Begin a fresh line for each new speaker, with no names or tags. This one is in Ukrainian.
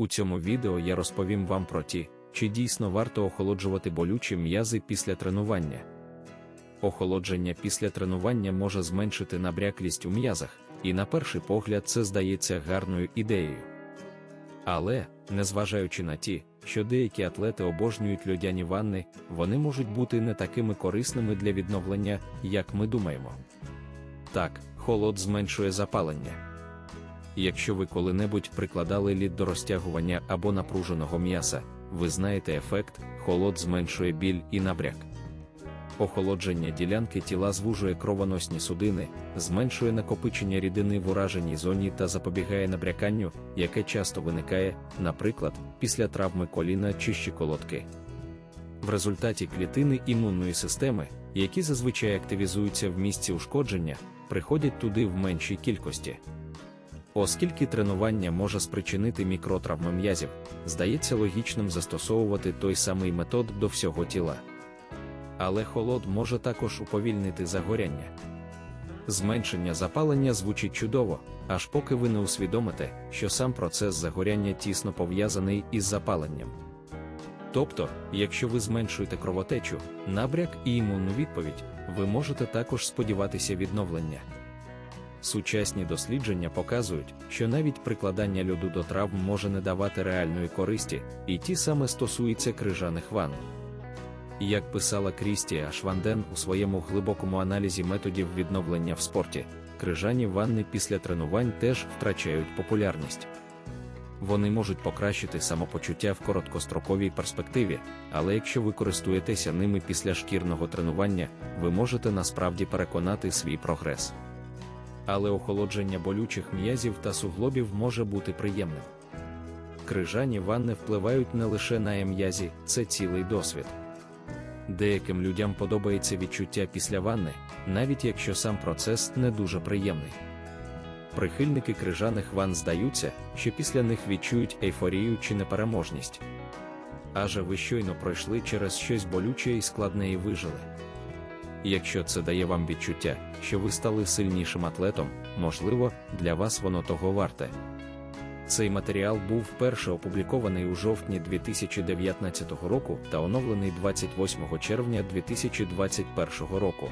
У цьому відео я розповім вам про ті, чи дійсно варто охолоджувати болючі м'язи після тренування. Охолодження після тренування може зменшити набряклість у м'язах, і на перший погляд це здається гарною ідеєю. Але, незважаючи на ті, що деякі атлети обожнюють льодяні ванни, вони можуть бути не такими корисними для відновлення, як ми думаємо. Так, холод зменшує запалення. Якщо ви коли-небудь прикладали лід до розтягування або напруженого м'яса, ви знаєте ефект, холод зменшує біль і набряк. Охолодження ділянки тіла звужує кровоносні судини, зменшує накопичення рідини в ураженій зоні та запобігає набряканню, яке часто виникає, наприклад, після травми коліна чи щиколотки. В результаті клітини імунної системи, які зазвичай активізуються в місці ушкодження, приходять туди в меншій кількості. Оскільки тренування може спричинити мікротравми м'язів, здається логічним застосовувати той самий метод до всього тіла. Але холод може також уповільнити загоряння. Зменшення запалення звучить чудово, аж поки ви не усвідомите, що сам процес загоряння тісно пов'язаний із запаленням. Тобто, якщо ви зменшуєте кровотечу, набряк і імунну відповідь, ви можете також сподіватися відновлення. Сучасні дослідження показують, що навіть прикладання льоду до травм може не давати реальної користі, і ті саме стосується крижаних ванн. Як писала Крістія Шванден у своєму глибокому аналізі методів відновлення в спорті, крижані ванни після тренувань теж втрачають популярність. Вони можуть покращити самопочуття в короткостроковій перспективі, але якщо ви користуєтеся ними після шкірного тренування, ви можете насправді переконати свій прогрес. Але охолодження болючих м'язів та суглобів може бути приємним. Крижані ванни впливають не лише на м'язі, це цілий досвід. Деяким людям подобається відчуття після ванни, навіть якщо сам процес не дуже приємний. Прихильники крижаних ванн здаються, що після них відчують ейфорію чи непереможність. Аже ви щойно пройшли через щось болюче і складне і вижили. Якщо це дає вам відчуття, що ви стали сильнішим атлетом, можливо, для вас воно того варте. Цей матеріал був вперше опублікований у жовтні 2019 року та оновлений 28 червня 2021 року.